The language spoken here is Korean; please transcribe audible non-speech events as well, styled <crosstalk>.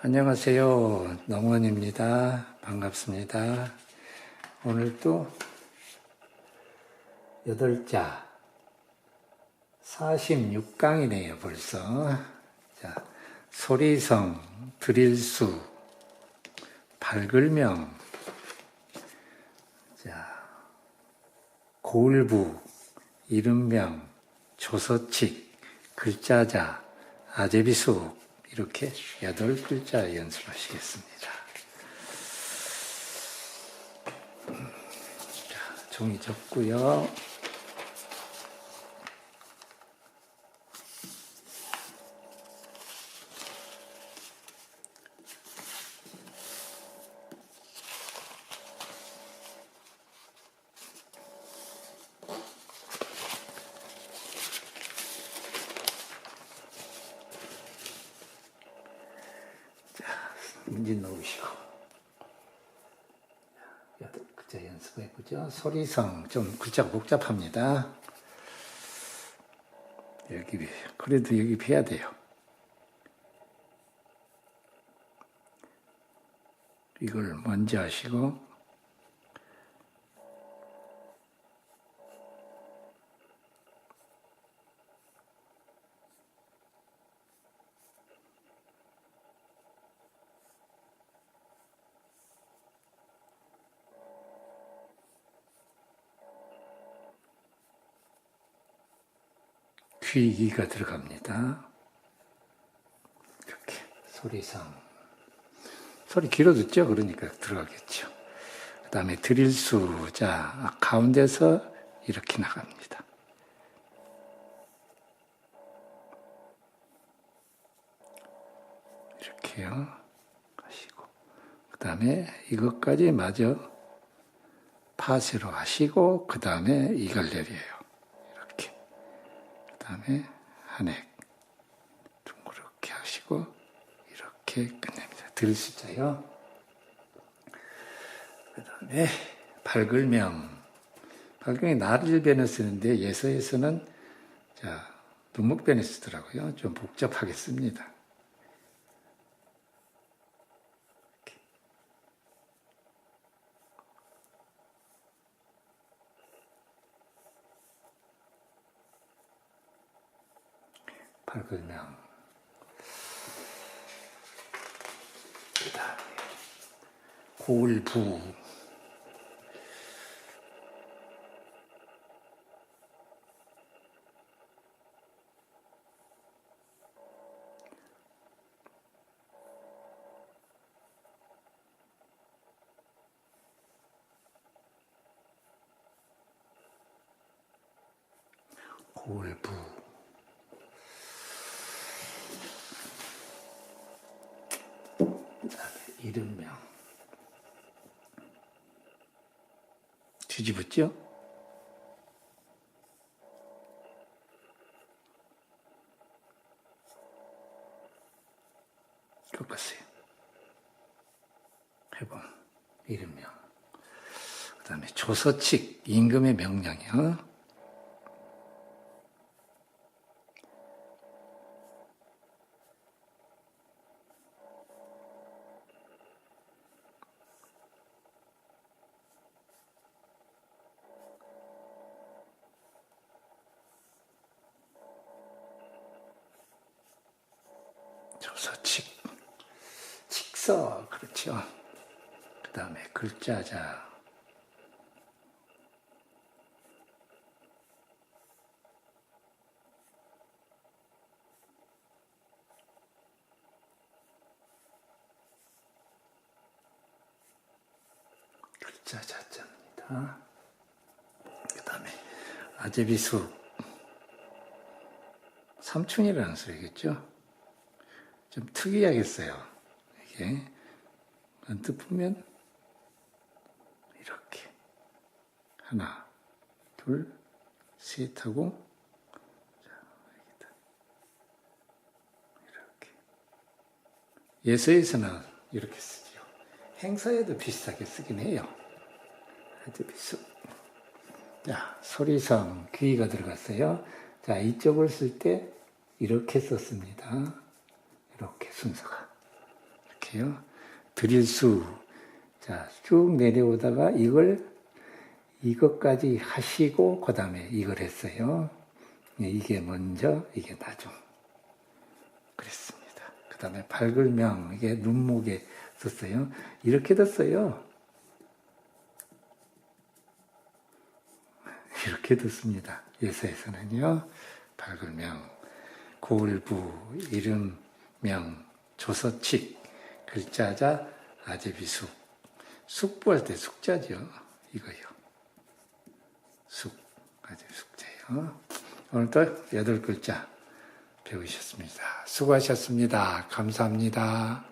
안녕하세요. 농원입니다. 반갑습니다. 오늘 또 여덟자 46강이네요, 벌써. 자, 소리성, 드릴수, 발글명, 자, 고을부, 이름명, 조서칙, 글자자, 아제비수 이렇게 여덟 글자 연습하시겠습니다. 자, 종이 접고요. 문제 넣으시고. 여덟 글자 연습해보죠. 소리성, 좀 글자가 복잡합니다. 여기, 그래도 여기 해야 돼요. 이걸 먼저 하시고, 귀기가 들어갑니다. 이렇게 소리상 소리 길어 듣죠? 그러니까 들어가겠죠. 그 다음에 드릴 수 자 가운데서 이렇게 나갑니다. 이렇게요. 하시고 그 다음에 이것까지 마저 파세로 하시고 그 다음에 이걸 내려요. 다음에 한액 둥그렇게 하시고 이렇게 끝냅니다. 들 숫자요. 그 다음에 발글명 발글명이 나를 변에 쓰는데 예서에서는 자 눈목변에 쓰더라고요. 좀 복잡하게 씁니다. 발글명. 그 다음에 골부. 골부 그다음에 이름명 뒤집었죠? 꺾었어요. 해본 이름명. 그 다음에 조서칙 임금의 명령이요. 조서칙, 칙서, 그렇죠. 그 다음에 글자자, 글자 자자입니다. 그 다음에 아제비수, 삼촌이라는 소리겠죠. 좀 특이하겠어요. 이게 언뜻 보면 이렇게 하나, 둘, 셋 하고 이렇게 예서에서는 이렇게 쓰죠. 행사에도 비슷하게 쓰긴 해요. 아주 비슷. 자, 소리성 귀가 들어갔어요. 자, 이쪽을 쓸 때 이렇게 썼습니다. 이렇게 순서가 이렇게요. 드릴수. 자, 쭉 내려오다가 이걸, 이것까지 하시고, 그 다음에 이걸 했어요. 예, 이게 먼저, 이게 나중. 그랬습니다. 그 다음에 발글명, 이게 눈목에 썼어요. 이렇게도 써요. 이렇게 듣습니다. <laughs> 예서에서는요. 발글명, 고을부, 이름 명, 조서칙, 글자자, 아제비숙. 숙부할 때 숙자죠. 이거요. 숙, 아제비숙자요. 오늘도 여덟 글자 배우셨습니다. 수고하셨습니다. 감사합니다.